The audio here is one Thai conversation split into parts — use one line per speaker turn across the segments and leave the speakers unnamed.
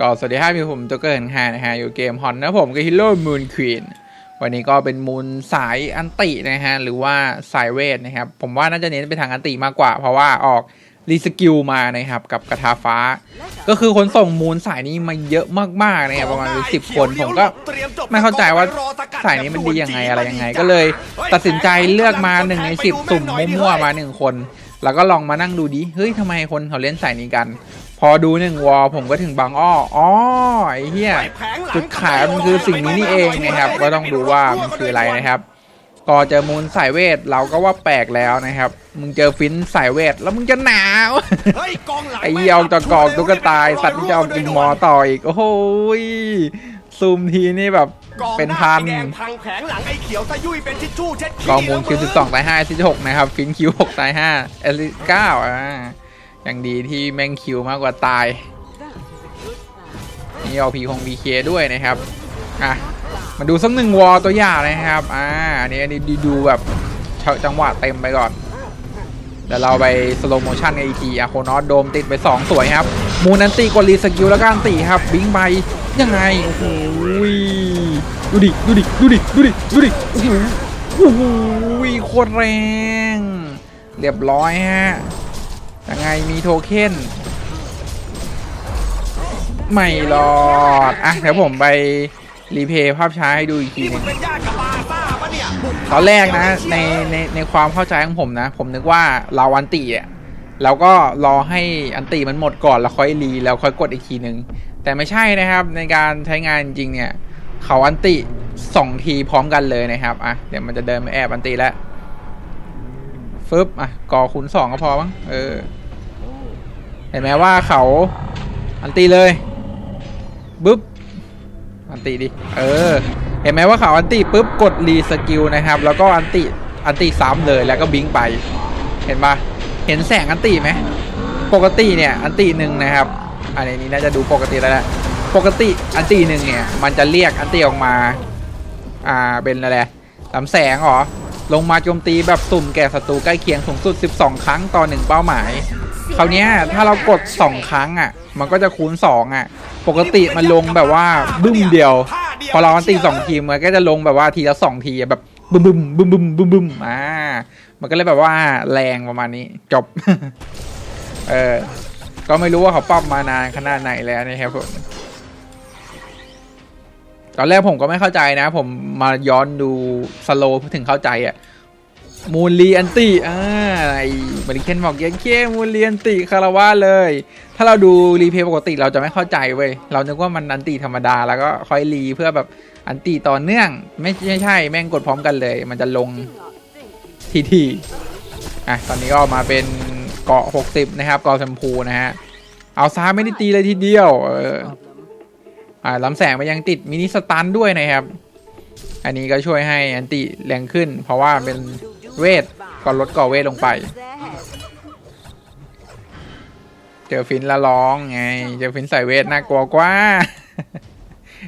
ก็สวัสดีครับมีผมตัวเกินฮานะฮะอยู่เกมฮอนนะผมกับฮิโร่มูนควีนวันนี้ก็เป็นมูนสายอันตินะฮะหรือว่าสายเวทนะครับ ผมว่าน่าจะเน้นไปทางอันติมากกว่า เพราะว่าออกรีสกิลมานะครับกับกระทาฟ้า ก็คือคนส่งมูนสายนี้มาเยอะมากๆนะครับประมาณสิบคนผมก็ไม่เข้าใจว่าสายนี้มันดียังไงอะไรยังไง ก็เลยตัดสินใจเลือกมาหนึ่งในสิบสุ่มมั่วๆมาหนึ่งคน แล้วก็ลองมานั่งดูดิเฮ้ยทำไมคนเขาเล่นสายนี้กัน พอดูหนึ่งวอลผมก็ถึงบางอ้ออ๋อไอ้เหี้ยจุดขายมันคือสิ่งนี้นี่เองนะครับ ก็ต้องดูว่ามันคืออะไรนะครับก็เจอมูลสายเวทเราก็ว่าแปลกแล้วนะครับ มึงเจอฟินสายเวทแล้วมึงจะหนาวไอ้เหี้ยออกจากกรอกตุ๊กตายสัตว์ที่จะเอากินหมอต่ออีกโอ้โหยซูมทีนี่แบบเป็นพัน
แดงพังแผงหลังไอ้เขียวซะยุ่ยเป็นทิชชู่เช็ดขี้
กองมูลคิวสิบสองตายห้าซิหกนะครับ ฟินคิวหกตายห้าเอลิเก้าอ่าอ ย่างดีที่แม่งคิวมากกว่าตายนี่เอาพีคงบีเคด้วยนะครับอะมาดูสักหนึ่งวอตัวอย่างนะครับอ่าอันนี้อันนี้ดูแบบจังหวะเต็มไปก่อนเดี๋ยวเราไปสโลโมชั่นกันอีกทีอะโคนอสโดมติดไป 2 สวยครับ มูนันตีกดรีสกิลแล้วก็อันตีครับบิงไปยังไงโอ้โหดูดิดูดิดูดิดูดิดูดิโอ้โหโคตรแรง เรียบร้อยฮะ ยังไงมีโทเค็นไม่รอด อะเดี๋ยวผมไปรีเพย์ภาพช้าให้ดูอีกที
นี่
ห
มึ
นึ
ง
ง
ต
อนแรกนะในในในความเข้าใจของผมนะ ผมนึกว่าเราอันติอะเราก็รอให้อันติมันหมดก่อนแล้วค่อยรีแล้วค่อยกดอีกทีนึง แต่ไม่ใช่นะครับในการใช้งานจริงเนี่ย เขาอันติสองทีพร้อมกันเลยนะครับ อะเดี๋ยวมันจะเดินมาแอบอันติแล้ว ฟึบอะก่อคูณสองก็พอมั้งเออ เห็นไหมว่าเขาอันติเลยบึ๊บอันติดิเออ เห็นไหมว่าเขาอันติปุ๊บกดรีสกิลนะครับ แล้วก็อันติอันติซ้ำเลยแล้วก็บิงไป เห็นปะเห็นแสงอันติไหมปกติเนี่ยอันติหนึ่งนะครับ อันนี้น่าจะดูปกติแล้วแหละปกติอันติหนึ่งเนี่ย มันจะเรียกอันติออกมา อ่าเป็นอะไรลำแสงเหรอ ลงมาโจมตีแบบสุ่มแก่ศัตรูใกล้เคียงสูงสุด 12 ครั้งต่อหนึ่งเป้าหมาย คราวเนี้ยถ้าเรากด 2 ครั้งอะ มันก็จะคูณ 2 อะ ปกติมันลงแบบว่าบึ้มเดียว พอเราตีสองทีมันก็จะลงแบบว่าทีละสองทีแบบบึ้มบึ้มบึ้มบึ้มบึ้มบึ้มอ่า มันก็เลยแบบว่าแรงประมาณนี้จบ เออ ก็ไม่รู้ว่าเขาปรับมานานขนาดไหนแล้วนะครับผม ตอนแรกผมก็ไม่เข้าใจนะ ผมมาย้อนดูสโลถึงเข้าใจอะมูลลีอันติอ่าไอมาริเคนบอกเยันเคมูลลีอันติคาราวาเลย ถ้าเราดูรีเพย์ปกติเราจะไม่เข้าใจเว้ย เรานึกว่ามันอันติธรรมดาแล้วก็คอยรีเพื่อแบบอันติต่อเนื่อง ไม่ไม่ใช่แม่งกดพร้อมกันเลย มันจะลงทีทีอะตอนนี้ก็มาเป็นเกาะ 60 นะครับเกาะชมพูนะฮะ เอาซ้าไม่ได้ตีเลยทีเดียว เออ อ่าลำแสงมันยังติดมินิสตันด้วยนะครับ อันนี้ก็ช่วยให้อันติแรงขึ้น เพราะว่าเป็นเวทก็ลดก่อเวทลงไป เจอฟินละร้องไง เจอฟินใส่เวทน่ากลัวกว่า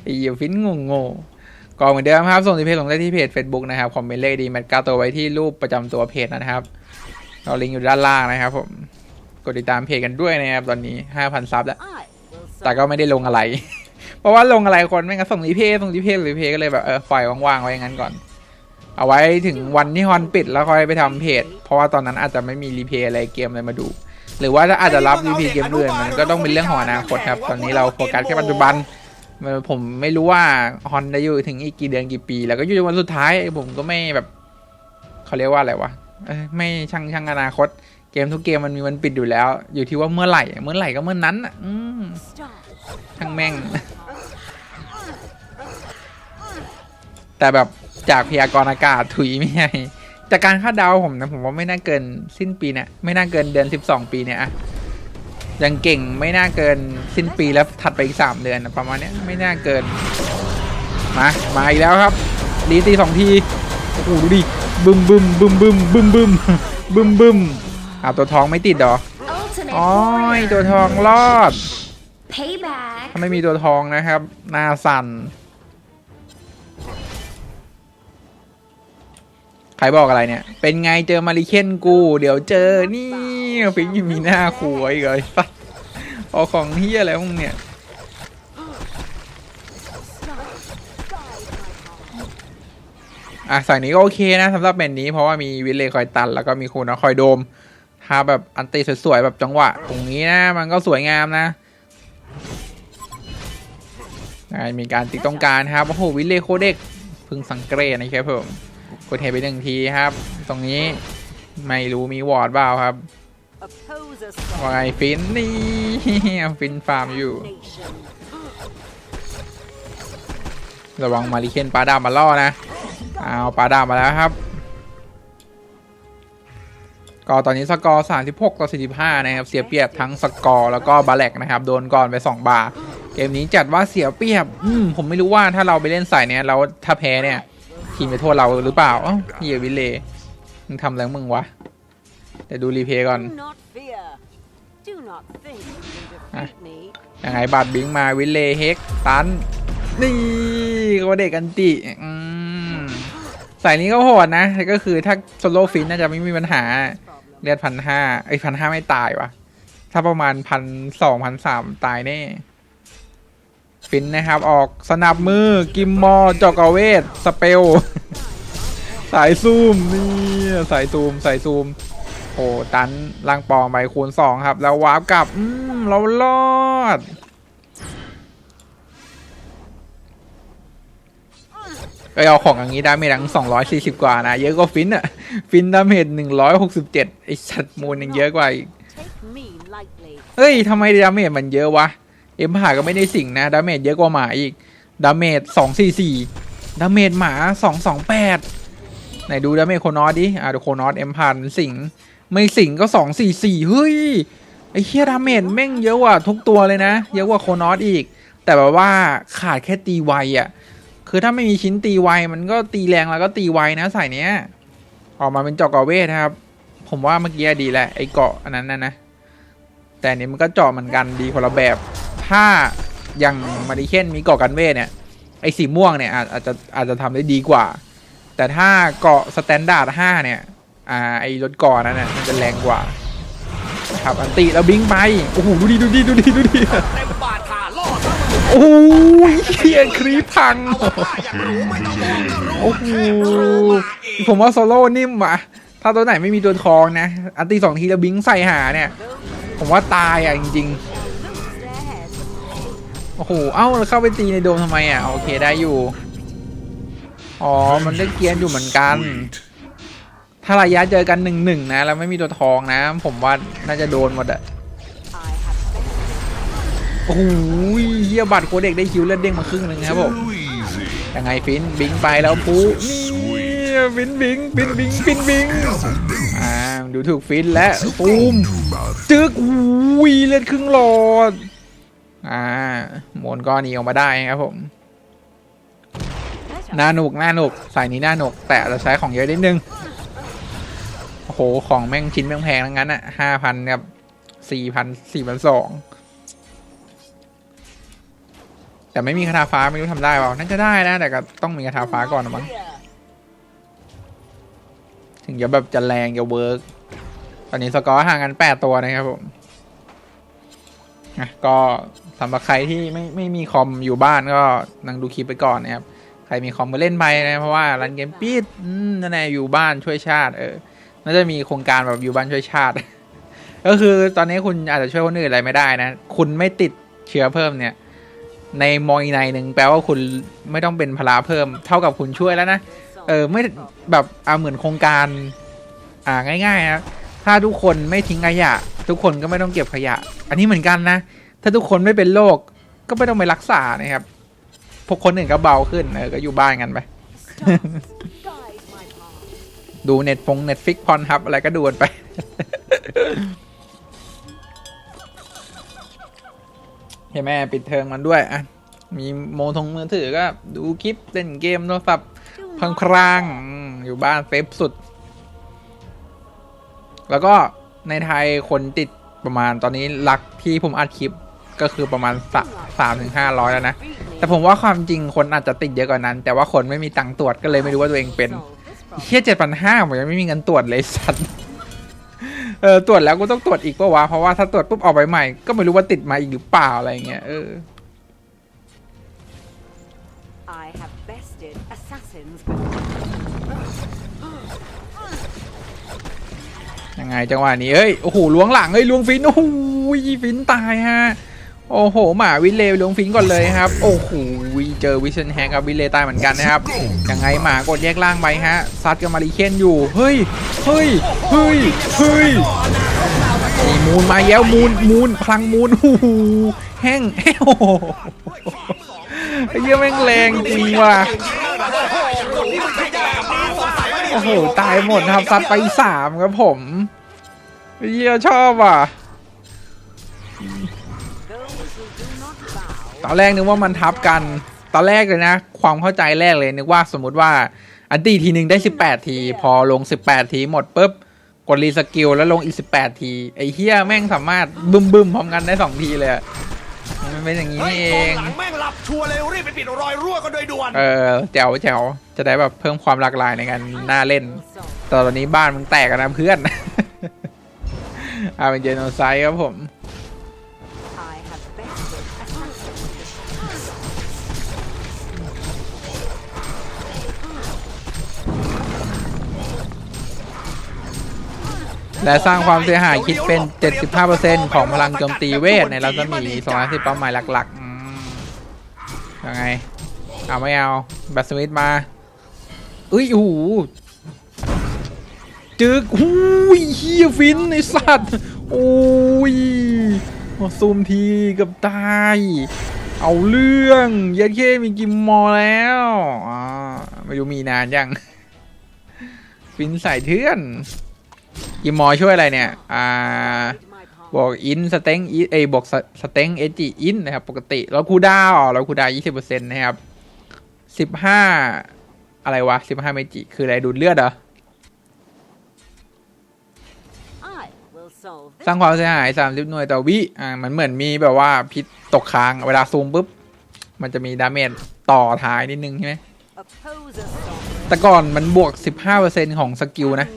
ไอ้เหี้ยฟินงงงก็เหมือนเดิมครับ ส่งที่เพจลงได้ที่เพจ Facebook นะครับ คอมเมนต์เลขดีแมทกาตัวไว้ที่รูปประจำตัวเพจนะครับเราลิงก์อยู่ด้านล่างนะครับผมกดติดตามเพจกันด้วยนะครับ ตอนนี้ 5,000 ซับแล้ว แต่ก็ไม่ได้ลงอะไร เพราะว่าลงอะไรคนไม่งั้นส่งรีเพย์ส่งรีเพย์รีเพย์ก็เลยแบบเออปล่อยว่างๆไว้อย่างนั้นก่อน เอาไว้ถึงวันที่ฮอนปิดแล้วค่อยไปทำเพจ เพราะว่าตอนนั้นอาจจะไม่มีรีเพย์อะไรเกมอะไรมาดู หรือว่าถ้าอาจจะรับรีเพย์เกมอื่นมันก็ต้องเป็นเรื่องของอนาคตครับ ตอนนี้เราโฟกัสแค่ปัจจุบันมันผมไม่รู้ว่าฮอนจะอยู่ถึงอีกกี่เดือนกี่ปี แล้วก็อยู่จนวันสุดท้าย ผมก็ไม่แบบเขาเรียกว่าอะไรวะเอ้ยไม่ช่างช่างอนาคต เกมทุกเกมมันมีวันปิดอยู่แล้ว อยู่ที่ว่าเมื่อไหร่ เมื่อไหร่ก็เมื่อนั้นอะอืมช่างแม่ง แต่แบบจากพยากรณ์อากาศถุยไม่ใช่จากการคาดเดาผมนะ ผมว่าไม่น่าเกินสิ้นปีเนี่ยไม่น่าเกินเดือนสิบสองปีเนี่ยอะยังเก่งไม่น่าเกินสิ้นปีแล้วถัดไปอีกสามเดือนนะประมาณเนี้ยไม่น่าเกิน มา มาอีกแล้วครับดีตีสองทีโอ้โหดูดิบึมบึมบึมบึมบึมบึมบึมบึมอ่าตัวทองไม่ติดเหรอ
Ultimate
อ๋อย
Warrior
ตัวทองรอด
Payback
ถ้าไม่มีตัวทองนะครับหน้าสั่น ใครบอกอะไรเนี่ย เป็นไงเจอมาริเคนกู เดี๋ยวเจอนี่ฟิงยังมีหน้าขวยอีเลยปะออกของเฮียอะไรพวกเนี่ยอะสายนี้ก็โอเคนะสำหรับแมนนี้เพราะว่ามีวิลเลคอยตัน แล้วก็มีคูนะคอยโดมถ้าแบบอันตีสวยๆแบบจังหวะ ตรงนี้นะ มันก็สวยงามนะมีการติดต้องการครับโอ้โหวิลเลโคเด็กพึงสังเกตนะครับผม ดเทไปหนึ่งทีครับ ตรงนี้ไม่รู้มีวอร์ดเปล่าครับว่าไงฟินนี่ฟินฟาร์มอยู่ระวังมาริเคนปลาดามาล่อนะเอาปลาดามาแล้วครับ ก็ตอนนี้สกอร์36ต่อ45นะครับเสียเปรียบทั้งสกอร์แล้วก็บาแลกนะครับ โดนก่อนไป 2 บาร์เกมนี้จัดว่าเสียเปรียบ อืมผมไม่รู้ว่าถ้าเราไปเล่นสายเนี้ยแล้วถ้าแพ้เนี่ย ทีมจะโทษเราหรือเปล่าเอ้าเฮียวิลเล่มึงทำอะไรมึงวะเดี๋ยวดูรีเพย์ก่อนยังไงบาดบิงมาวิลเล่เฮกตันนี่ก็เด็กกันติอืมสายนี้ก็โหดนะก็คือถ้าโซโลฟินน่าจะไม่มีปัญหาเลือดพันห้าไอพันห้าไม่ตายวะถ้าประมาณพันสองพันสามตายแน่ ฟินนะครับ ออกสนับมือ กิมมอจอกเวทสเปล สายซูมนี่สายซูมสายซูม โอ้ตันล่างปองไปคูณสองครับ แล้ววาร์ปกลับ อืม เรารอดเอ้ยเอาของอย่างนี้ดาเมจทั้งสองร้อยสี่สิบกว่านะ เยอะกว่าฟินอะฟินดาเมจหนึ่งร้อยหกสิบเจ็ดไอสัตว์มูลยังเยอะกว่าอีกเฮ้ยทำไมดาเมจมันเยอะวะ เอ็มหาก็ไม่ได้สิงนะ ดาเมจเยอะกว่าหมาอีก ดาเมจสองสี่สี่ดาเมจหมาสองสองแปดไหนดูดาเมจโคนอสดิ อะดูโคนอสเอ็มพันสิง ไม่สิงก็สองสี่สี่เฮ้ย ไอ้เฮียดาเมจแม่งเยอะกว่าทุกตัวเลยนะ เยอะกว่าโคนอสอีก แต่แบบว่าขาดแค่ตีไวอะคือถ้าไม่มีชิ้นตีไวมันก็ตีแรงแล้วก็ตีไวนะสายเนี้ย ออกมาเป็นจอกอเวทครับ ผมว่าเมื่อกี้ดีแหละไอ้เกาะอันนั้นนะนะ แต่อันนี้มันก็เจาะเหมือนกันดีคนละแบบ ถ้าอย่างมาริเคนมีเกาะกันเวทเนี่ยไอ้สีม่วงเนี่ยอาจจะอาจจะทำได้ดีกว่า แต่ถ้าเกาะสแตนดาร์ดห้าเนี่ยอ่าไอ้รถก่อนนั้นน่ะมันจะแรงกว่าครับอันติแล้วบิงไปโอ้โหดูดิดูดิดูดิดูดิ
เต็มบาทาล่อซะ
โอ้ยเฮียครีพังโอ้โหผมว่าโซโล่นิ่มอะถ้าตัวไหนไม่มีตัวทองนะ อันตีสองทีแล้วบิงใส่หาเนี่ย ผมว่าตายอะจริงๆ อ้โห เอ้าแล้วเข้าไปตีในโดมทำไมอะ โอเคได้อยู่ อ๋อ มันได้เกียนอยู่เหมือนกัน ถ้าระยะเจอกันหนึ่งหนึ่งนะ แล้วไม่มีตัวทองนะ ผมว่าน่าจะโดนหมดอะโอ้โหเฮียบัตรโคเด็กได้คิวเลือดเด้งมาครึ่งหนึ่งครับผมยังไงฟินบิงไปแล้วปูนี่ฟินบิงฟินบิงฟินบิงอ่าดูถูกฟินและปูมจึกอุ้ยเลือดครึ่งหลอด อ่าโมนก็หนีออกมาได้ครับผม
Pleasure.
น่าหนุกน่าหนุกสายนี้น่าหนุก แต่อาจจะใช้ของเยอะนิดนึงโอ้โหของแม่งชิ้นแพงๆทั้งนั้นอะห้าพันกับสี่พันสี่พันสองแต่ไม่มีคาถาฟ้าไม่รู้ทำได้เปล่าน่าจะได้นะ แต่ก็ต้องมีคาถาฟ้าก่อนนะมั้ง
Fear.
ถึงจะแบบจะแรงจะเวิร์กตอนนี้สกอร์ห่างกันแปดตัวนะครับผมอะก็ สำหรับใครที่ไม่ไม่มีคอมอยู่บ้านก็นั่งดูคลิปไปก่อนนะครับ ใครมีคอมก็เล่นไปนะเพราะว่ารันเกมปิดนั่นแหละอยู่บ้านช่วยชาติ เออน่าจะมีโครงการแบบอยู่บ้านช่วยชาติ ก็คือตอนนี้คุณอาจจะช่วยคนอื่นอะไรไม่ได้นะ คุณไม่ติดเชื้อเพิ่มเนี่ย ในมองอีกในหนึ่งแปลว่าคุณไม่ต้องเป็นภาเพิ่ม เท่ากับคุณช่วยแล้วนะ เออไม่แบบเอาเหมือนโครงการ อ่าง่ายๆนะถ้าทุกคนไม่ทิ้งขยะ ทุกคนก็ไม่ต้องเก็บขยะ อันนี้เหมือนกันนะ ถ้าทุกคนไม่เป็นโรคก็ไม่ต้องไปรักษานะครับพวกคนอื่นก็เบาขึ้นเออก็อยู่บ้านกันไป ดูเน็ตฟงเน็ตฟิกพรับอะไรก็ดูกันไป เห็นไหมปิดเทอมมันด้วยอะมีโมทงมือถือก็ดูคลิปเล่นเกมโทรศัพท์พัง
not
พรางๆอืมอยู่บ้านเซฟสุด แล้วก็ในไทยคนติดประมาณตอนนี้หลักที่ผมอัดคลิป ก็คือประมาณสามถึงห้าร้อยแล้วนะ แต่ผมว่าความจริงคนอาจจะติดเยอะกว่านั้น แต่ว่าคนไม่มีตังค์ตรวจก็เลยไม่รู้ว่าตัวเองเป็นเฮียเจ็ดพันห้าผมยังไม่มีเงินตรวจเลยสัตว์เออตรวจแล้วกูต้องตรวจอีกปะวะเพราะว่าถ้าตรวจปุ๊บออกไปใหม่ก็ไม่รู้ว่าติดมาอีกหรือเปล่าอะไรเงี้ยเออ
I have bested assassins
ยังไงจังหวะนี้เอ้ย โอ้โหล้วงหลังเอ้ยล้วงฟิน โอ้โหฟินตายฮะ โอ้โห หมาวิเลลงฟินก่อนเลยครับ โอ้โหเจอวิชันแฮกครับวิเลตายเหมือนกันนะครับ ยังไงหมากดแยกล่างไปฮะ ซัดกับมาริเคนอยู่ เฮ้ย เฮ้ย เฮ้ย เฮ้ยนี่มูนมาแล้วมูนมูนพลังมูนโอ้โหแห้งแห้งโอ้โหไอ้เหี้ยแม่งแรงจริงว่ะโอ้โห ตายหมดครับซัดไปสามครับผมเยี่ยชอบอะ ตอนแรกนึกว่ามันทับกัน ตอนแรกเลยนะ ความเข้าใจแรกเลยนึกว่าสมมุติว่าอันตีทีหนึ่งได้ 18 ที พอลง 18 ทีหมดปุ๊บกดรีสกิลแล้วลงอีก 18 ที ไอ้เฮียแม่งสามารถบึ้มบึมๆพร้อมกันได้ 2 ทีเลยอะมันเป็นอย่างนี้
เฮ้ย
นี่เอก
อง
ง
หลังแม่งหลับชัวร์เลยรีบไปปิดรอยรั่วกันโดยด่วน
เออแจ๋วแจ๋วจะได้แบบเพิ่มความหลากหลายในการน่าเล่น
will solve.
แต่ตอนนี้บ้านมึงแตกกันนะเพื่อนอาเป็นเจโนไซด์ครับผม และสร้างความเสียหายคิดเป็น 75%ของพลังโจมตีเวทในรัศมี210เป้าหมายหลักๆยังไง เอาไม่เอาแบทสมิธมาอุ้ยโอ้โหจึกหูยเฮียฟินไอสัตว์โอ้ยซูมทีกับตาย เอาเรื่องเยัดเข้มีกิมมอแล้วอ่าไม่รู้มีนานยัง ฟินใส่เทื่อน กิมอช่วยอะไรเนี่ย อ่า บอกอินสเต็งเอยบอกสเต็งเอจิอินนะครับ ปกติ แล้วคูดาวแล้วคูดาวยี่สิบเปอร์เซ็นต์นะครับสิบห้าอะไรวะสิบห้าเมจิ คืออะไรดูดเลือดเหรอ สร้างความเสียหายสามสิบหน่วยต่อวิ อ่า มันเหมือนมีแบบว่าพิษตกค้าง เวลาซูมปุ๊บ มันจะมีดาเมจต่อท้ายนิดนึงใช่ไหม
Oppose a sovereign
แต่ก่อนมันบวก 15%ของสกิลนะ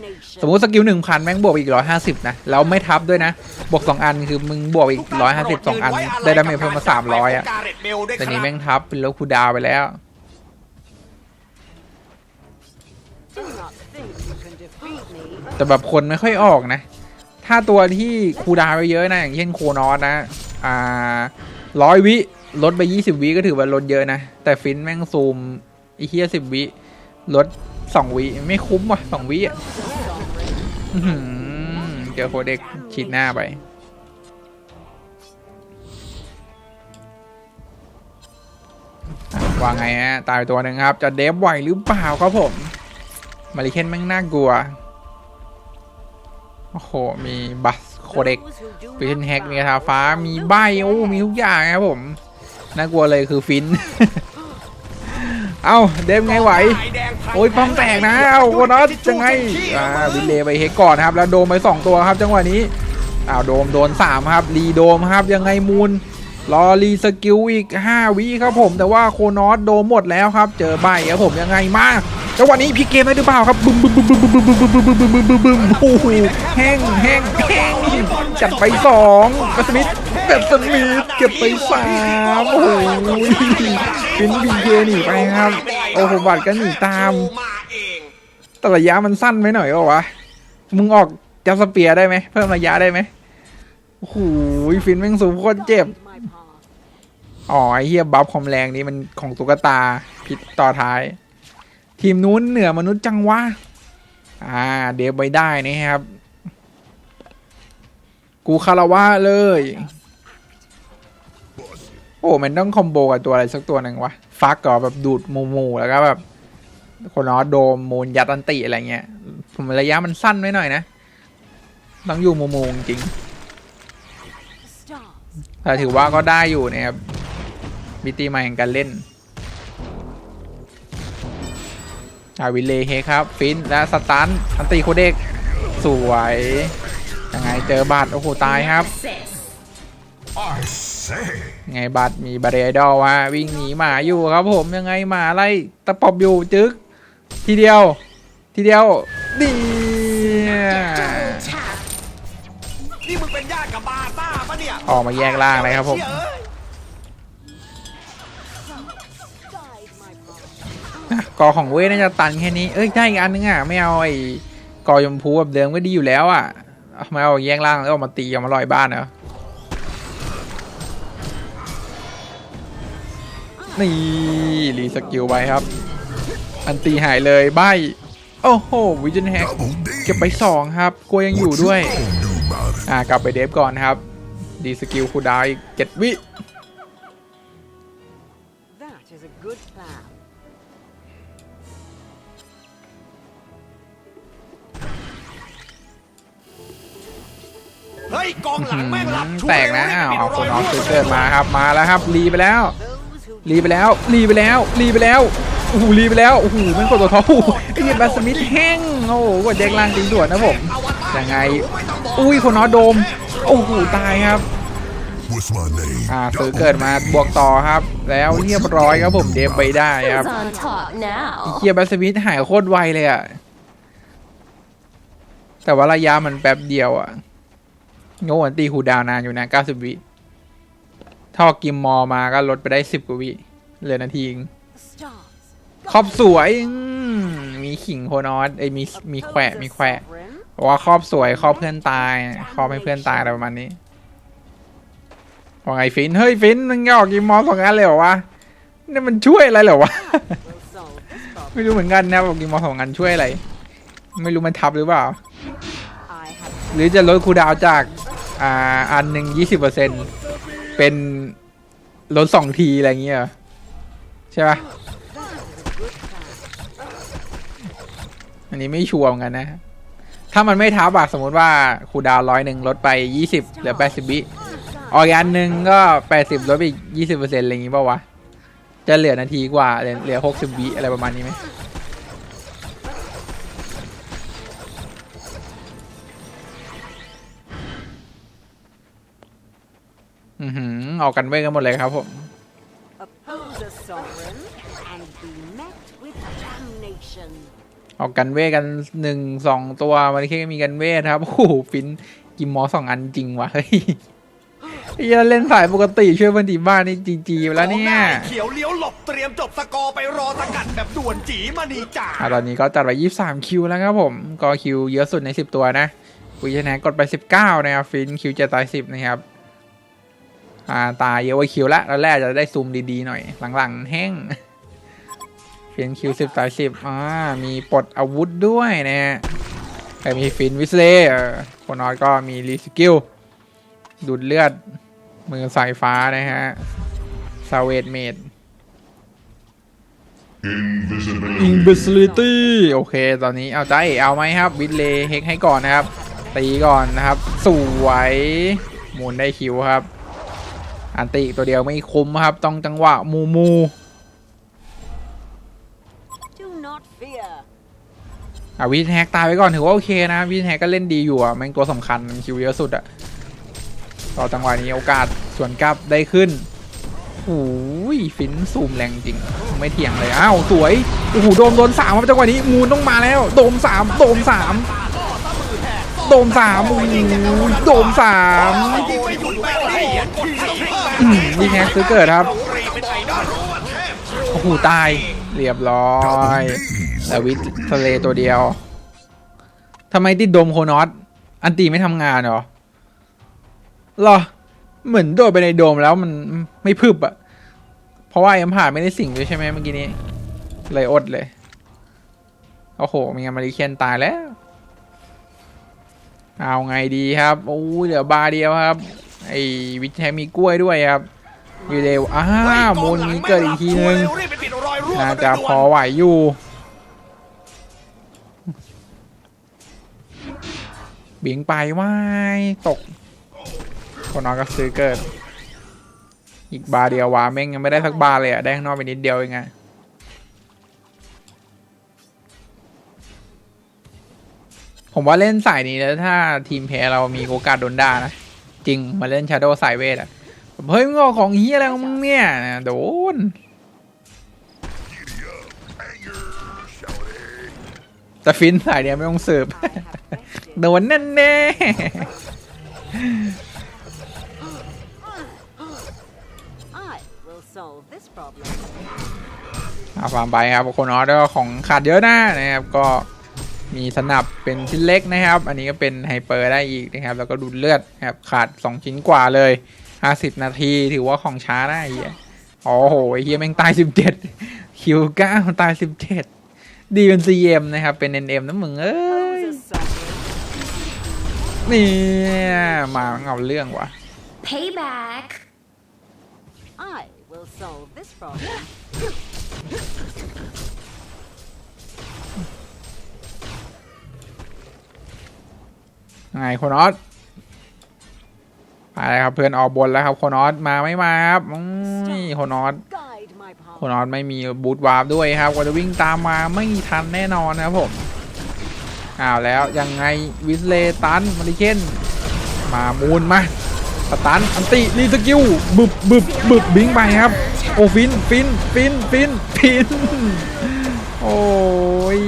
สมมุติสกิลหนึ่งพันแม่งบวกอีกร้อยห้าสิบนะ แล้วไม่ทับด้วยนะ บวกสองอันคือมึงบวกอีกร้อยห้าสิบสองอัน ได้ดาเมจเพิ่มมาสามร้อยอะแต่นี้แม่งทับเป็นโลคูลดาวน์ไปแล้ว
Do not think you can defeat me.
แต่แบบคนไม่ค่อยออกนะ ถ้าตัวที่คูลดาวน์ไปเยอะนะ อย่างเช่นโคนอสนะ อ่าร้อยวิลดไปยี่สิบวิก็ถือว่าลดเยอะนะ แต่ฟินแม่งซูมไอีเฮียสิบวิลดสองวิไม่คุ้มว่ะสองวิอะ อื้อหือเจอโคเด็กฉีดหน้าไป ว่าไงฮะ ตายตัวหนึ่งครับ จะเดฟไหวหรือเปล่าครับผม มาริเคนแม่งน่ากลัว โอ้โห มีบัสโคเด็กฟินแฮกมีคาถาฟ้า มีใบ โอ้ มีทุกอย่างครับผม น่ากลัวเลยคือฟิน เอาเดฟไงไหว โอ้ยป้อมแตกนะเอาโคนอสยังไงอ่าวินเลย์ไปเฮกก่อนครับ แล้วโดมไปสองตัวครับ จังหวะนี้อ้าวโดมโดนสามครับรีโดมครับยังไงมูลรอรีสกิลอีก 5 วิครับผมแต่ว่าโคนอสโดมหมดแล้วครับ เจอใบครับผมยังไงมาจังหวะนี้พลิกเกมได้หรือเปล่าครับบึ้มบึ้มบึ้มบึ้มบึ้มบึ้มบึ้มบึ้มบึ้มบึ้มบึ้มบึ้มโอ้โหแห้งแห้งแห้งจัดไปสองแบทสมิธ แบทสมิธเก็บไปสามโอ้โหฟินพีเคหนีไปครับ โอ้โหบัตรก็หนีตาม แต่ระยะมันสั้นไปหน่อยก็วะ มึงออกจัสเปียร์ได้ไหม เพิ่มระยะได้ไหมโอ้โหฟินแม่งสูงโคตรเจ็บ อ๋อไอเฮียบัฟความแรงนี้มันของตุ๊กตาพิษต่อท้าย ทีมนู้นเหนือมนุษย์จังวะ อ่า เดฟไว้ได้นะครับ กูคาราวะเลย อ้มันต้องคอมโบกับตัวอะไรสักตัวหนึ่งวะฟักก่อแบบดูดมูมูแล้วก็แบบคนนอโดมมูลยัดอันติอะไรเงี้ย ผมระยะมันสั้นไว้หน่อยนะ ต้องอยู่มูมูจริงแต่ถือว่าก็ได้อยู่นะครับมิติใหม่แห่งการเล่นอาวิเลย์เฮครับ ฟินและสตันอันตีโคเด็กสวยยังไงเจอบาดโอ้โหตายครับ ไงบาดมีบาเรดอลว่าวิ่งหนีหมาอยู่ครับผมยังไงหมาไล่ตะปบอยู่จึก ทีเดียว ทีเดียวนี่
Tap.
นี่มึงเป็นญาติกับบาต้าปะเนี่ย
ออกมาแยกล่างเลยครับผม
เชี่ยเอ้ย
Guide my
กอของเวทน่าจะตันแค่นี้ เอ้ยได้อีกอันนึงอะไม่เอาไอ้กอยมพูแบบเดิมก็ดีอยู่แล้วอะทำไมเอาแยกล่างแล้วเอามาตีเอามาลอยบ้านเหรอ นี่รีสกิลไปครับ อันตีหายเลยใบโอ้โหวิจ n นแฮก
Double D.
เก็บไปสองครับกลัวยังอยู่
What
ด้วย
gonna do about it?
อ่ากลับไปเดฟก่อนครับ ดีสกิลคูลดาวน์อีกเจ็ดวิ
That is a good plan.
เฮ้ยกองหลังแม่งหลับชัวร์
แตกนะ
เลย
อ้าว
รีบ
เอา
ไป
ค
ปิ
น
ด
อ
ร
อ
อย
ส
รั่ว
เกิดมาครับมาแล้วครับรีไปแล้ว
Those who
รีไปแล้วรีไปแล้วรีไปแล้วโอ้โหรีไปแล้วโอ้โหแมันกดตัวท้อโอ้โหไอ้เหี้ยบัสมิธแห้งโอ้โหกดแยกล่างจริงด่วนนะผมยังไง อุ้ยคนออสโดมโอ้โหตายครับ
What's my name?
อ่าซื้อเกิดมาบวกต่อครับ แล้วเรียบร้อยครับผมเดฟไปได้ครับ
Who's on top now?
เคียบัสมิธหายโคตรไวเลยอะแต่ว่าระยะมันแป๊บเดียวอะโง่อันตีคูลดาวน์นานอยู่นะ 90 วิ ถ้าเอากิมมอมาก็ลดไปได้10กว่าวิเหลือนาทีเอง
the stars.
ครอบสวยอืมมีขิงโคนอสไอยมีมีแขวะ
Oppose
มี
a
แขวะ
sovereign.
บอกว่าครอบสวยครอบเพื่อนตายครอบให้เพื่อนตายอะไรประมาณนี้ว่าไงฟินเฮ้ยฟินมึงจะออกกิมมอสองอันเลยเหรอวะนี่มันช่วยอะไรเหรอวะ
Will solve this problem.
ไม่รู้เหมือนกันนะบอกกิมมอสองอันช่วยอะไรไม่รู้มันทับหรือเปล่า
I have
หรือจะลดคูลดาวน์จากอ่าอันหนึ่งยี่สิบเปอร์เซ็น เป็นลดสองทีอะไรอย่างเงี้ยใช่ปะอันนี้ไม่ชัวร์เหมือนกันนะ ถ้ามันไม่ทับอะสมมติว่าคูดาวร้อยหนึ่งลดไปยี่สิบเหลือแปดสิบวิออกอันหนึ่งก็แปดสิบลดไปยี่สิบเปอร์เซ็นต์อะไรอย่างงี้ป่าวะ จะเหลือนาทีกว่าเหลือหกสิบวิอะไรประมาณนี้ไหม อือหือออกกันเว้ยกันหมดเลยครับผม
oppose a sovereign and be met with damnation.
ออกกันเวทกันหนึ่งสองตัวมาริเคก็มีกันเวทครับ โอ้โหฟินกิมมอสองอันจริงวะเฮ้ยเฮียเล่นสายปกติช่วยเพื่อนทีมบ้านนี่จริงๆแล้วเนี่ย
กองหาเขียวเลี้ยวหลบเตรียมจบสกอร์ไปรอสกัดแบบด่วนจีมานีจ่า
อะตอนนี้ก็จัดไปยี่สามคิวแล้วครับผมก็คิวเยอะสุดในสิบตัวนะกุยชนะกดไปสิบเก้านะครับฟินคิวจะตายสิบนะครับอ่า ตายเยอะกว่าคิวละแล้วแรกจะได้ซูมดีๆหน่อย หลังๆ แห้งฟินคิวสิบตายสิบอ่ามีปลดอาวุธด้วยนะฮะแต่มีฟินวิสเล่คนน้อยก็มีรีสกิลดูดเลือด มือสายฟ้านะฮะซาเวดเมด
Invisibility.
Invisibility โอเค ตอนนี้เอาใจ เอาไหมครับ วิดเลย์เฮกให้ก่อนนะครับ ตีก่อนนะครับ สวยหมุนได้คิวครับ อันตีอีกตัวเดียวไม่คุ้มครับ ต้องจังหวะมูมู
Do not fear.
อะวิดแฮกตายไปก่อนถือว่าโอเคนะวิดแฮกก็เล่นดีอยู่อะแม่งตัวสำคัญมันคิวเยอะสุดอะต่อจังหวะนี้โอกาสส่วนกลับได้ขึ้นโอ้ยฟินซูมแรงจริง ไม่เถียงเลย อ้าว สวยโอ้โหโดมโดนสามครับจังหวะนี้มูนต้องมาแล้ว โดมสามโดมสามโดมสามโอ้โหโดมสาม
ยิงไม่หยุดแบบนี้กดให้เพิ่ม
อืมนี่แฮกซื้อเกิดครับ โอ้โห ตาย เรียบร้อยแต่วิททะเลตัวเดียวทำไมติดโดมโคนอสอันตีไม่ทำงานเหรอเหรอ เหมือนโดดไปในโดมแล้วมันไม่พึบอะเพราะว่าเอ็มผ่านไม่ได้สิ่งด้วยใช่ไหมเมื่อกี้นี้ เลยอดเลย โอ้โห มีงานมาริเคนตายแล้ว เอาไงดีครับ โอ้ยเหลือบาเดียวครับ ไอ้วิทแทมีกล้วยด้วยครับอยู่เร็วอ้ามูลนี้เกิดอีกทีนึง
อยรั่ว
น่าจะพอไหวอยู่บิงไปว่ายตกคนนอนก็ซื้อเกิด อีกบาร์เดียววาแม่งยังไม่ได้สักบาร์เลยอะได้ข้างนอกไปนิดเดียวเองอะผมว่าเล่นสายนี้แล้วถ้าทีมแพ้เรามีโอกาสโดนด่านะ จริง มาเล่นชาโดว์สายเวทอะเฮ้ยมึงเอาของเฮียอะไรของมึงเนี่ยโดนแต่ฟินสายเนี้ยไม่ต้องสืบ
I have bested.
โดนแน่แน่
I will solve this problem.
เอาฟาร์มไปครับโคนอสก็ของขาดเยอะนะนะครับก็ มีสนับเป็นชิ้นเล็กนะครับ อันนี้ก็เป็นไฮเปอร์ได้อีกนะครับ แล้วก็ดูดเลือดนะครับขาด 2 ชิ้นกว่าเลย 50 นาทีถือว่าของช้านะไอ้เฮียโอ้โหไอ้เฮียแม่งตาย 17 คิว9ตาย 17 ดีเป็น CM นะครับ เป็น NM นะมึง เอ้ย
Who's a sovereign?
เนี่ยมาเอาเรื่องว่ะ
Payback.
I will solve this problem.
ไงโคนอสไปแล้วครับเพื่อนออกบนแล้วครับโคนอสมาไม่มาครับอืมโคนอสโคนอสไม่มีบูทวาร์ปด้วยครับก็จะวิ่งตามมาไม่ทันแน่นอนนะครับผมอ้าวแล้วยังไงวิสเลตันมาริเคนมามูนมาสตันอันติรีสกิลบึบบึบบึบบิงไปครับ โอ้ฟินฟินฟินฟินฟินโอ้ย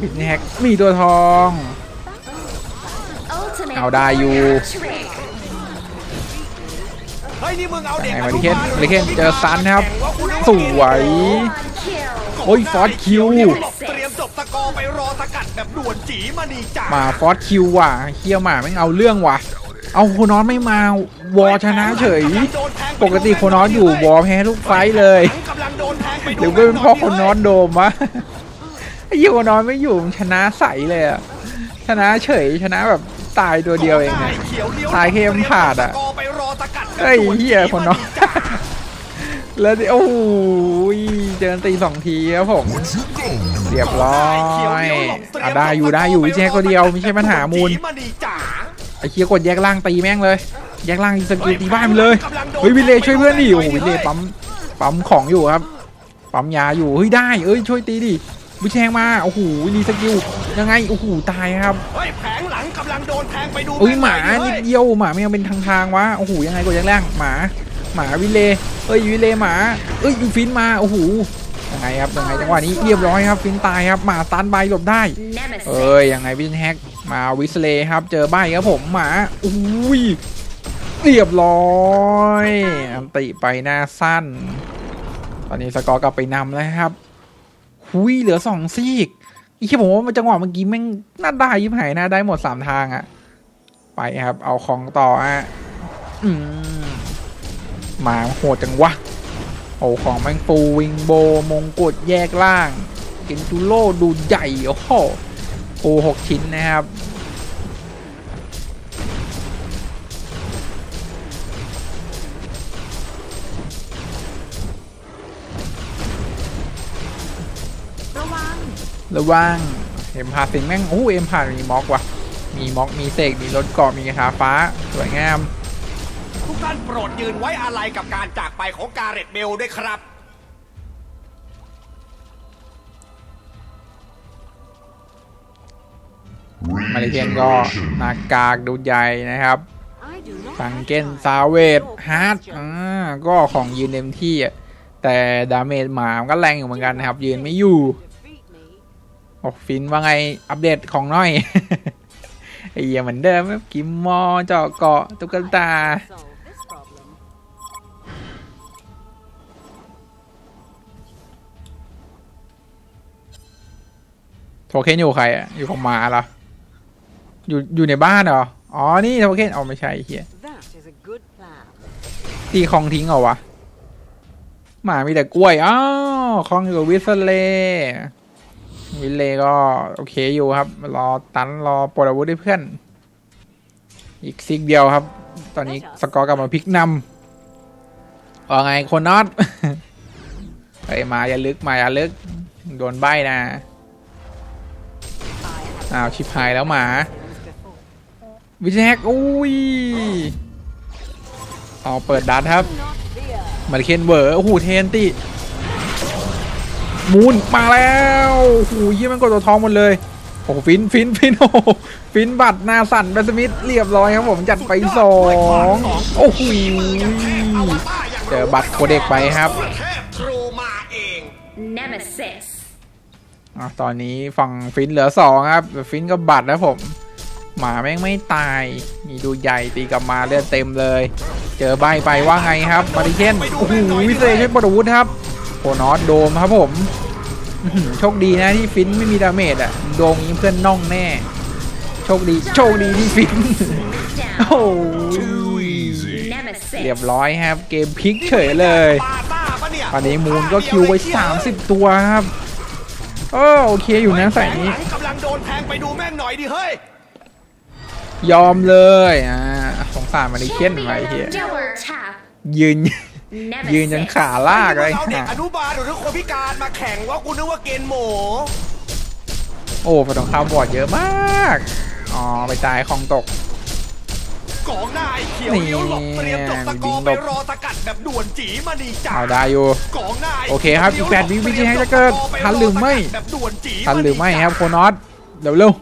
บินแฮกมีตัวทอง เอาได้อยู่
warrior trick.
เฮ้ยนี่มึงเอาเด็ก
ไหน
อ
มา
นุ
ริเคน
บาล
มาริเคนเจอซันครับ
ว่าคุณนึก
ส
ว่ากิน
วย
One kill.
โอ้ยฟอสคิว
เดี๋ยวหลบเตรียมจบสกอร์ไปรอสกัดแบบด่วนจีมานีจ่า
มาฟอสคิวว่ะเฮียหมาไม่งเอาเรื่องว่ะ เอาโคนอสไม่มาวอชนะเฉย ปกติโคนอสอยู่วอแพ้ทุกไฟต์เลย
กำลังโดนแทงไป
หรือเป็นเพราะโคนอสโดมวะไอ้เหี้ยโคนอสไม่อยู่มันชนะใสเลยอะชนะเฉยชนะแบบ ตายตัวเดียวเองอะตายแค่เอ็มพาดอะ
สกอร์ไปรอสกัดแบบ
เฮ้ย
ด่วน
เหี้ยคนน้อยแล้วดิโอ้โหเจอตีสองทีครับผม
What you gonna do?
เรียบร้อยอะได้อยู่ได้อยู่วิเชก็เดียวไม่ใช่ปัญหามูล
จีมานีจ่า
ไอ้เคียกดแยกล่างตีแม่งเลย แยกล่างสกิลตีบ้านไปเลยเฮ้ยวิเลช่วยเพื่อนดิโอ้โหวิเลปั๊มปั๊มของอยู่ครับปั๊มยาอยู่เฮ้ยได้เอ้ยช่วยตีดิ วิแชงมาโอ้โหรีสกิลยังไงโอ้โหตายครับ
เฮ้ยแผงหลังกำลังโดนแทงไปดู
เอ้ยหมา
แง
นิ
เฮ้
ดเดียวหมาไม่ยังเป็นทางทางๆวะโอ้โหยังไงกดแยกล่างหมาหมาวิเลเอ้ยวิเลหมาเอ้ยฟินมาโอ้โหยังไงครับยังไงจังหวะนี้เรียบร้อยครับฟินตายครับหมาตันใบหลบได้
Nemesis.
เอ้ยยังไงวินแฮกมาวิสเลย์ครับ เจอใบครับผมหมาอุ้ยเรียบร้อยอันติไปหน้าสั้น ตอนนี้สกอร์กลับไปนำแล้วครับ หุยเหลือสองซีกอีกแค่ผมว่ามันจังหวะเมื่อกี้แม่งน่าได้ยิบหายน่าได้หมดสามทางอะไปครับ เอาของต่ออะอมมาโหดจังวะ โอ้ของแม่งฟูวิงโบมงกุฎแยกล่าง เกนจูโร่ดูใหญ่ โอ้โหโอ้หกชิ้นนะครับ
ระวัง
เอ็มพาสิงแม่งโอ้เอ็มพามีม็อกว่ะ มีม็อกมีเสกมีรถเกาะมีกระทาฟ้า สวยงาม
ทุกท่านโปรดยืนไว้อาลัยกับการจากไปของกาเรตเบลด้วยครับ
มาเลเซียนก็หนากากดูใหญ่นะครับ
I do not
ฟัง
have
เกน
time
ซาเวด
for
ฮาร์ด
questions.
อ่าก็ของยืนเต็มที่อะแต่ดาเมจหมามันก็แรงอยู่เหมือนกันนะครับ ยืนไม่อยู่
Defeat me.
บอกฟินว่าไงอัปเดตของน้อยไอ้เหี้ยเหมือนเดิมกิมมอเจาะเกาะตุ๊กตาโทเค็นอยู่ใครอะอยู่ของหมาเหรออยู่อยู่ในบ้านเหรออ๋อนี่โทเค็นเอาไม่ใช่เฮียตีคลองทิ้งเหรอวะหมามีแต่กล้วยอ้าวคลองอยู่กับวิสเลย์ วิสเลย์ก็โอเคอยู่ครับ รอตันรอปลดอาวุธให้เพื่อน อีกซิกเดียวครับ ตอนนี้สกอร์กลับมาพลิกนำว่าไงคนน็อตไปมาอย่าลึกมาอย่าลึก โดนใบนะ อ้าวชิบหายแล้วหมา
Before.
วิชแฮกอุ้ยเอาเปิดดัดครับ
Not fear.
มาเคนเวอร์โอ้โหเทนติ มูนมาแล้วโอ้โหเยี่ยมันกดตัวทองหมดเลย โอ้โหฟินฟินฟินโอ้โหฟินบัตรหนาสั่นแบสมิธเรียบร้อยครับผมจัดไปสองโอ้โหเจอบัตรโคเด็กไปครับ
เทพทรูมาเอง
Nemesis.
อะตอนนี้ฝั่งฟินเหลือสองครับ ฟินกับบัตรนะผมหหมาแม่งไม่ตายนี่ดูใหญ่ตีกลับมาเลือดเต็มเลย เจอใบไปว่าไงครับ มาริเคนโอ้โหวิเศษใช้ปรวุธครับ โคนอสโดมครับผมอื้อหือโชคดีนะที่ฟินไม่มีดาเมจอะโดนยิงเพื่อนน่องแน่ โชคดีโชคดีที่ฟินโอ้โห
Too easy.
Nemesis.
เรียบร้อยครับเกมพลิกเฉยเลย
ปาต้าปะเนี่ย
ตอนนี้มูนก็คิวไว้ 30 ตัวครับเออโอเคอยู่นะใส่นี้
กำลังโดนแทงไปดูแม่งหน่อยดิเฮ้ย
ยอมเลยอ่าสงสารมาริเคนไปเฮีย
Double tap.
ยืน ยืนจน
Nemesis.
ขาลากเลย
เอาเด็ก
ค่ะ
อนุบาลหรือคนพิการมาแข่งว่ากูนึกว่าเกณฑ์หมู
โอ้ฝั่งตรงข้ามบอร์ดเยอะมาก อ๋อ ไปตายของตก
กองหน้าไอ้เขียว
นี่
เลี้ยวหลบเตรียมจบสกอร์
ยิงห
ไป
ลบ
รอสกัดแบบด่วนจีมาดีจ้า
เอาได้อยู่
กองหน้าไโอ
เคครับอีกแปดวิวิธีให้จะเกิดทันหรือไม่
แบบด่วนจี
ทันหรือไม่ครับโคนอสเดี๋ยวเร็ว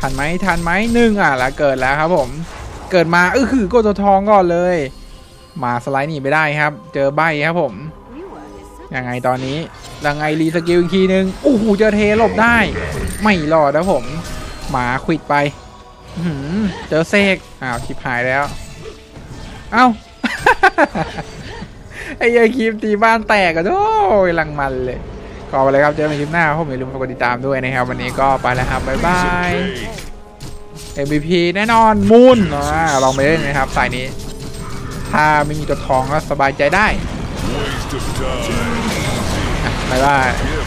ทันไหมทันไหมหนึ่งอะแล้วเกิดแล้วครับผม เกิดมาเออคือกดตัวทองก่อนเลย มาสไลด์หนีไปได้ครับ เจอใบครับผม
Newer is such
ยังไงตอนนี้ยังไงรีสกิลอีกทีนึงโอ้โหเจอเทหลบได้ ไม่รอดนะผม หมาควิดไปอื้อหือเจอเซกอ้าวชิบหายแล้ว เอ้าไอ้ยาคลิปตีบ้านแตกอะโอ้ยลังมันเลยก็ไปเลยครับเจอกันคลิปหน้าผมอย่าลืมกดติดตามด้วยนะครับ วันนี้ก็ไปแล้วครับ บ๊ายบาย MVP แน่นอนมูนอ่าลองไปเล่นนะครับสายนี้ ถ้าไม่มีตัวทองก็สบายใจได้
Waste of time.
บ๊า